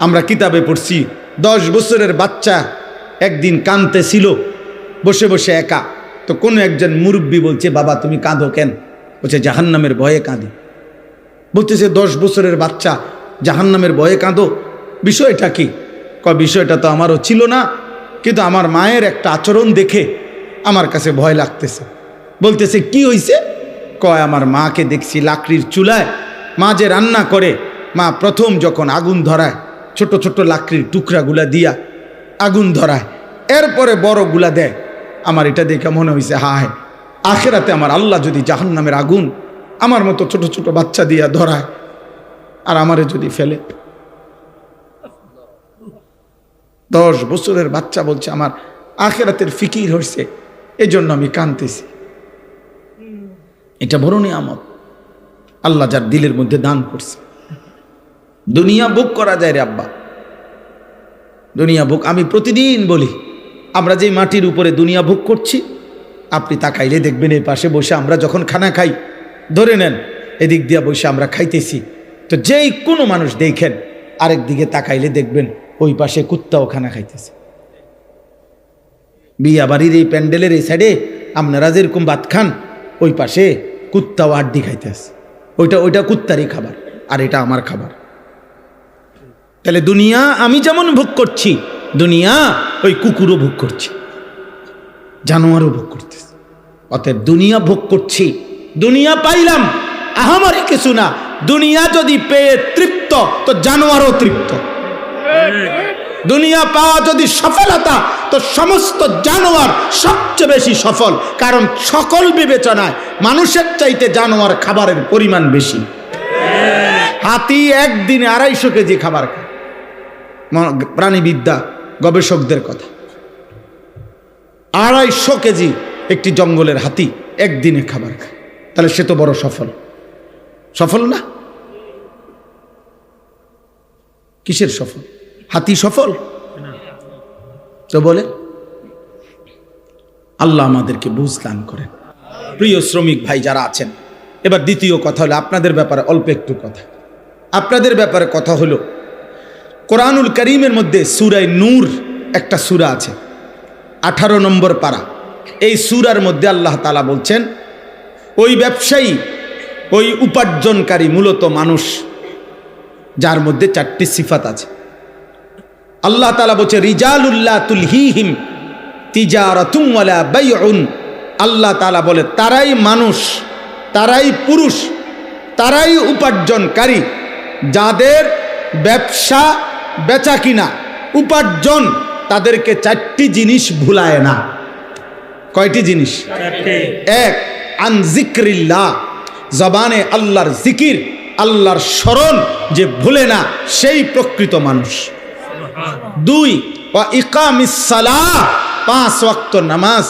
আমরা কিতাবে পড়ছি, দশ বছরের বাচ্চা একদিন কানতেছিল বসে বসে একা। তো কোনো একজন মুরব্বী বলছে, বাবা, তুমি কাঁদো কেন? বলছে, জাহান্নামের ভয়ে কাঁদি। বলতেছে, দশ বছরের বাচ্চা জাহান্নামের ভয়ে কাঁদো? বিষয়টা কি? ক, বিষয়টা তো আমারও ছিল না, কিন্তু আমার মায়ের একটা আচরণ দেখে আমার কাছে ভয় লাগতেছে। বলতেছে, কি হইছে? কয় আমার মাকে দেখছি লাকড়ির চুলায়, মা যে রান্না করে, মা প্রথম যখন আগুন ধরায় ছোট ছোট লাকড়ির টুকরাগুলা দিয়া আগুন ধরায়। এরপরে বড়গুলা দেয়। আমার এটা দেখে মনে হয়েছে হায়, আখেরাতে আমার আল্লাহ যদি জাহান্নামের আগুন আমার মতো ছোট ছোট বাচ্চা দিয়া ধরায় আর আমারে যদি ফেলে। দশ বছরের বাচ্চা বলছে, আমার আখেরাতের ফিকির হয়েছে এই জন্য আমি কানতেছি এটা বড় নিয়ামত। আল্লাহ যার দিলের মধ্যে দান করছে। দুনিয়া বুক করা যায় রে আব্বা। দুনিয়া বুক আমি প্রতিদিন বলি, আমরা যে মাটির উপরে দুনিয়া ভোগ করছি, আপনি তাকাইলে দেখবেন এই পাশে বসে আমরা যখন খানা খাই, ধরে নেন, এদিক দিয়া বসে আমরা খাইতেছি। তো যেই কোনো মানুষ দেখেন, আরেক দিকে তাকাইলে দেখবেন ওই পাশে কুত্তাও খানা খাইতেছে। বিয়া বাড়ির এই প্যান্ডেলের এই সাইডে আপনারা যেরকম ভাত খান, ওই পাশে কুত্তাও আড্ডি খাইতেছে। ওইটা ওইটা কুত্তারই খাবার, আর এটা আমার খাবার। তাহলে দুনিয়া আমি যেমন ভোগ করছি, দুনিয়া ওই কুকুরও ভোগ করছে, জানোয়ারও ভোগ করতেছে। অতএব দুনিয়া ভোগ করছি, দুনিয়া পাইলাম, আহামারি কিছু না, দুনিয়া যদি পেয়ে তৃপ্ত, তো জানোয়ারও তৃপ্ত। দুনিয়া পাওয়া যদি সফলতা, তো সমস্ত জানোয়ার সবচেয়ে বেশি সফল, কারণ সকল বিবেচনায় মানুষের চাইতে জানোয়ার খাবারের পরিমাণ বেশি। হাতি একদিনে আড়াইশো কেজি খাবার খায়। প্রাণীবিদ্যা, গবেষকদের কথা। আড়াইশো কেজি একটি জঙ্গলের হাতি একদিনে খাবার খায়। তাহলে সে তো বড় সফল। সফল না? কিসের সফল? হাতি সফল? তো বলে, আল্লাহ আমাদেরকে বুঝ দান করেন। প্রিয় শ্রমিক ভাই যারা আছেন, এবার দ্বিতীয় কথা হলো আপনাদের ব্যাপারে অল্প একটু কথা। আপনাদের ব্যাপারে কথা হলো কোরআনুল করিমের মধ্যে সুরায় নূর একটা সুরা আছে। আঠারো নম্বর পাড়া এই সুরার মধ্যে আল্লাহ তালা বলছেন, ওই ব্যবসায়ী, ওই উপার্জনকারী মূলত মানুষ, যার মধ্যে চারটি সিফাত আছে। আল্লাহ তালা বলছে রিজালুল্লাহ তুলহিহিম তিজারাতুমওয়ালা বাইউন। আল্লাহ তালা বলে, তারাই মানুষ, তারাই পুরুষ, তারাই উপার্জনকারী, যাদের ব্যবসা বেচা কিনা। উপার্জন তাদেরকে চারটি জিনিস ভুলায় না। কয়টি জিনিস? এক আন জিক্রিল্লাহ। জবানে আল্লাহর জিকির আল্লাহর স্মরণ যে ভুলে না সেই প্রকৃত মানুষ। দুই ও ইকামিসালাহ পাঁচ ওয়াক্ত নামাজ।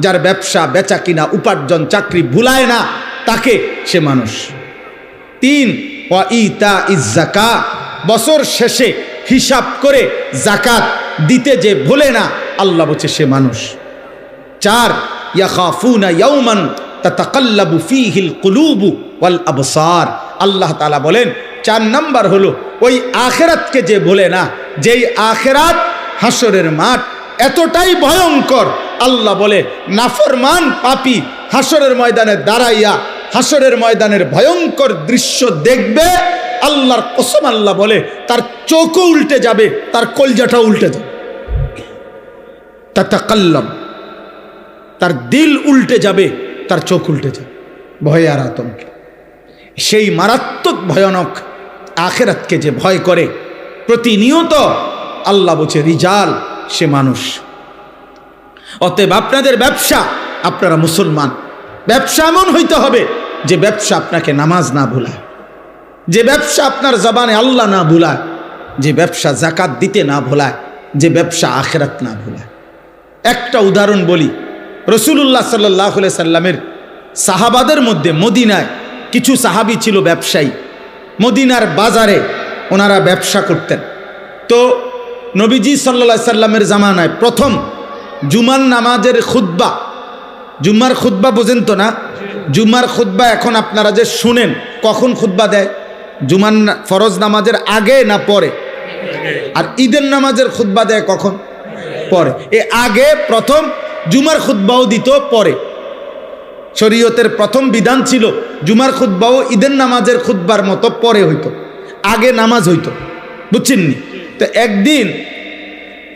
যার ব্যবসা বেচা কিনা উপার্জন চাকরি ভুলায় না তাকে সে মানুষ। তিন ও ইতা ইজাকা বছর শেষে হিসাব করে জাকাত দিতে যে ভুলে না, আল্লাহ বলছে সে মানুষ। চার ইয়াউমান কুলুবু আল্লাহ তাআলা বলেন, চার নাম্বার হলো, ওই আখেরাতকে যে বলে না, যেই আখেরাত হাসরের মাঠ এতটাই ভয়ঙ্কর, আল্লাহ বলে, নাফরমান পাপি হাসরের ময়দানে দাঁড়াইয়া হাসরের ময়দানের ভয়ঙ্কর দৃশ্য দেখবে, আল্লাহর কসম আল্লাহ বলে, তার চোখও উল্টে যাবে, তার কলজাটা উল্টে যাবে। তাতাকাল্লাম। তার দিল উল্টে যাবে, তার চোখ উল্টে যাবে। ভয়ে আর আতঙ্কে। সেই মারাত্মক ভয়ানক আখেরাতকে যে ভয় করে, প্রতিনিয়ত আল্লাহ বলছে, রিজাল, সে মানুষ। অতএব আপনাদের ব্যবসা, আপনারা মুসলমান, ব্যবসা এমন হইতে হবে যে ব্যবসা আপনাকে নামাজ না ভুলায়, যে ব্যবসা আপনার জবানে আল্লাহ না ভুলায়, যে ব্যবসা জাকাত দিতে না ভোলায়, যে ব্যবসা আখেরাত না ভোলায়। একটা উদাহরণ বলি রসুল্লাহ সাল্লাহ সাল্লামের সাহাবাদের মধ্যে মদিনায় কিছু সাহাবি ছিল ব্যবসায়ী। মদিনার বাজারে ওনারা ব্যবসা করতেন। তো নবীজি সাল্লা সাল্লামের জামানায় প্রথম জুমার নামাজের খুদ্া জুম্মার খুদ্া বোঝেন তো না? জুম্মার খুদ্া এখন আপনারা যে শুনেন, কখন খুদ্া দেয়? জুমার ফরজ নামাজের আগে না পরে? আর ঈদের নামাজের খুদ্া দেয় কখন? পরে। এ আগে প্রথম জুমার খুদ্বাও দিত পরে। শরীয়তের প্রথম বিধান ছিল জুমার খুদ্বাও ঈদের নামাজের খুদ্বার মতো পরে হইতো, আগে নামাজ হইতো। বুঝছেননি তো একদিন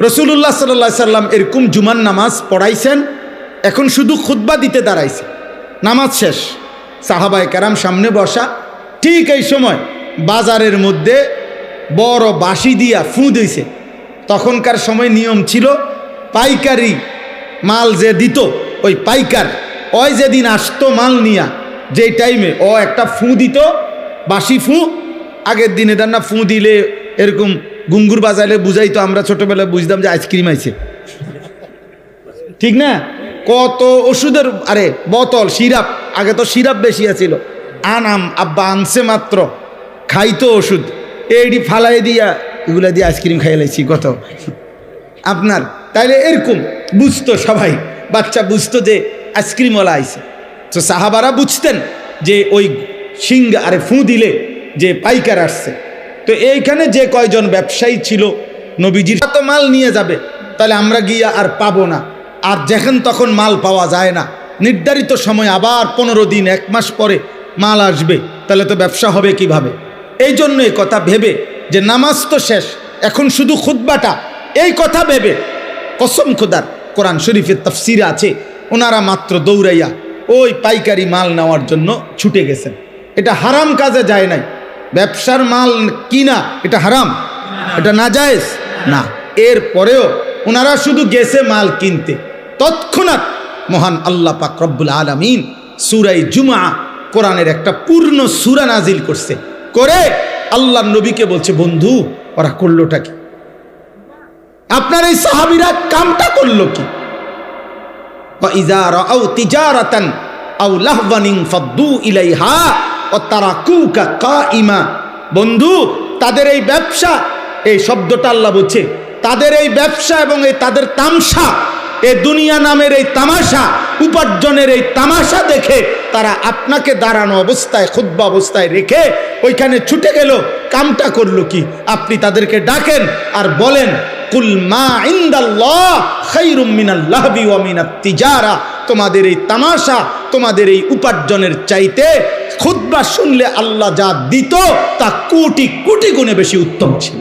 রসুল্লাহ সাল্লা সাল্লাম এরকম জুমার নামাজ পড়াইছেন, এখন শুধু খুদ্া দিতে দাঁড়াইছে। নামাজ শেষ। সাহাবায় কারাম সামনে বসা। ঠিক এই সময় বাজারের মধ্যে বড় বাঁশি দিয়া ফু দিয়েছে। তখনকার সময় নিয়ম ছিল, পাইকারি মাল যে দিত, ওই পাইকার, ওই যেদিন আসতো মাল নিয়া, যেই টাইমে ও একটা ফু দিত, বাঁশি ফু। আগের দিন এটা না ফু দিলে এরকম গুঙ্গুর বাজাইলে বুঝাইতো, আমরা ছোটবেলায় বুঝতাম যে আইসক্রিম আইছে। ঠিক না? কত ওষুধের, আরে, বোতল, সিরাপ, আগে তো সিরাপ বেশি আছিল। আনাম, আব্বা, আনছে মাত্র। খাইতো ওষুধ। এইটি ফালাই দিয়া, এগুলা দিয়ে আইসক্রিম খাই লাইছি, কত? আপনার, তাইলে এরকম বুঝতো সবাই। বাচ্চা বুঝতো যে আইসক্রিমওয়ালা আইছে। তো সাহাবারা বুঝতেন যে ওই সিং আরে ফু দিলে যে পাইকার আসছে। তো এইখানে যে কয়জন ব্যবসায়ী ছিল, নবীজির তো মাল নিয়ে যাবে তাহলে আমরা গিয়া আর পাবো না। আর যেখান তখন মাল পাওয়া যায় না। নির্ধারিত সময় আবার পনেরো দিন, এক মাস পরে মাল আসবে। তাহলে তো ব্যবসা হবে কীভাবে? এই জন্য এই কথা ভেবে যে নামাজ তো শেষ, এখন শুধু খুদ্বাটা এই কথা ভেবে কসম খোদার, কোরআন শরীফের তফসিরে আছে, ওনারা মাত্র দৌড়াইয়া ওই পাইকারি মাল নেওয়ার জন্য ছুটে গেছেন। এটা হারাম কাজে যায় নাই। ব্যবসার মাল কিনা, এটা হারাম? এটা না যায়জ না। এর পরেও ওনারা শুধু গেছে মাল কিনতে। তৎক্ষণাৎ মহান আল্লাহ পাক রব্বুল আলমিন সুরাই জুমা কোরআনের একটা পূর্ণ সুরা নাজিল করছে। করে আল্লাহ নবীকে বলছে, বন্ধু, ওরা করলোটা কি? আপনার এই সাহাবিরা কামটা করল কি? বন্ধু, তাদের এই ব্যবসা, এই শব্দটা আল্লাহ বলছে, তাদের এই ব্যবসা এবং এই তাদের তামসা এ দুনিয়া নামের এই তামাশা উপার্জনের এই তামাশা দেখে তারা আপনাকে দাঁড়ানো অবস্থায় ক্ষুদ্র অবস্থায় রেখে ওইখানে ছুটে গেল। কামটা করল কি? আপনি তাদেরকে ডাকেন আর বলেন কুল মা ইন্দাল্লাহ খাইরুম তিজারা। তোমাদের এই তামাশা তোমাদের এই উপার্জনের চাইতে খুদ্া শুনলে আল্লাহ যা দিত তা কোটি কোটি গুণে বেশি উত্তম ছিল।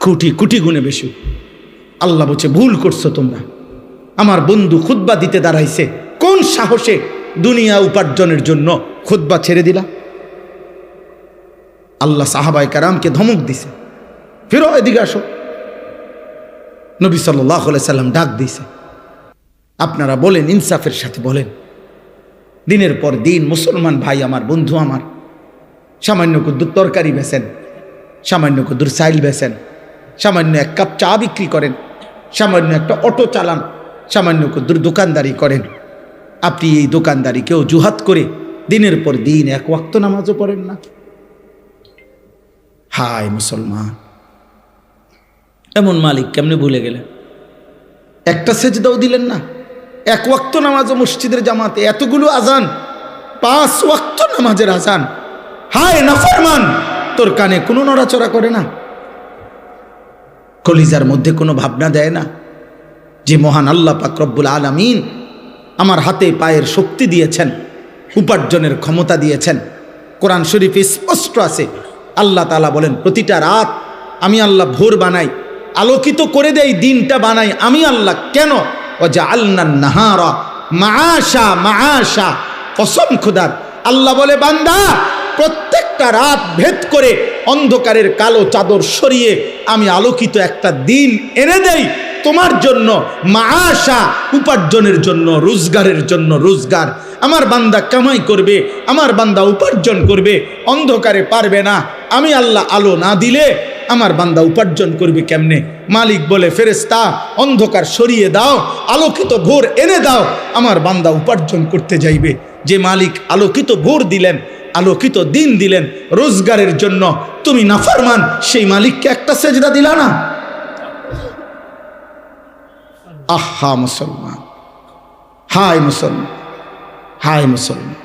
কোটি কোটি গুণে বেশি আল্লাহ বলছে, ভুল করছ তোমরা। আমার বন্ধু খুদ্া দিতে দাঁড়াইছে। কোন সাহসে দুনিয়া উপার্জনের জন্য খুদ্া ছেড়ে দিলা? আল্লাহ সাহাবাই কারামকে ধমক দিছে। ফেরো, এদিকে আসো। নবী সাল্লাহ সাল্লাম ডাক দিছে। আপনারা বলেন, ইনসাফের সাথে বলেন। দিনের পর দিন মুসলমান ভাই আমার, বন্ধু আমার। সামান্য কুদ্দুর তরকারি বেছেন সামান্য কুদ্দুর সাইল বেছেন সামান্য এক কাপ চা বিক্রি করেন। সামান্য একটা অটো চালান সামান্য দোকানদারি করেন। আপনি এই দোকানদারিকেও জুহাত করে দিনের পর দিন এক ওয়াক্ত নামাজও পড়েন না। হায় মুসলমান! এমন মালিক কেমনে ভুলে গেলেন? একটা সেজদাও দিলেন না। এক ওয়াক্ত নামাজ মসজিদের জামাতে এতগুলো আজান পাঁচ ওয়াক্ত নামাজের আজান। হায় নাফরমান! তোর কানে কোনো নড়াচড়া করে না। কলিজার মধ্যে কোনো ভাবনা দেয় না যে মহান আল্লাহ পাকরব্বুল আলমিন আমার হাতে পায়ের শক্তি দিয়েছেন, উপার্জনের ক্ষমতা দিয়েছেন। কোরআন শরীফে স্পষ্ট আছে। আল্লাহ তালা বলেন, প্রতিটা রাত আমি আল্লাহ ভোর বানাই, আলোকিত করে দেই, দিনটা বানাই, আমি আল্লাহ কেন? ও যা আল্লাহ নাহারা মাআশা মাআশা। কসম খুদার। আল্লাহ বলে, বান্দা প্রত্যেকটা রাত ভেদ করে অন্ধকারের কালো চাদর সরিয়ে আমি আলোকিত একটা দিন এনে দেই তোমার জন্য মাআশা, উপার্জনের জন্য, রোজগারের জন্য রোজগার। আমার বান্দা কামাই করবে, আমার বান্দা উপার্জন করবে, অন্ধকারে পারবে না। আমি আল্লাহ আলো না দিলে আমার বান্দা উপার্জন করবে কেমনে? মালিক বলে ফেরেস্তা অন্ধকার সরিয়ে দাও, আলোকিত ভোর এনে দাও। আমার বান্দা উপার্জন করতে যাইবে। যে মালিক আলোকিত ভোর দিলেন আলোকিত দিন দিলেন রোজগারের জন্য। তুমি নাফারমান, সেই মালিককে একটা সেজদা দিলা না? আহা মুসলমান। হায় মুসলমান। হায় মুসলমান।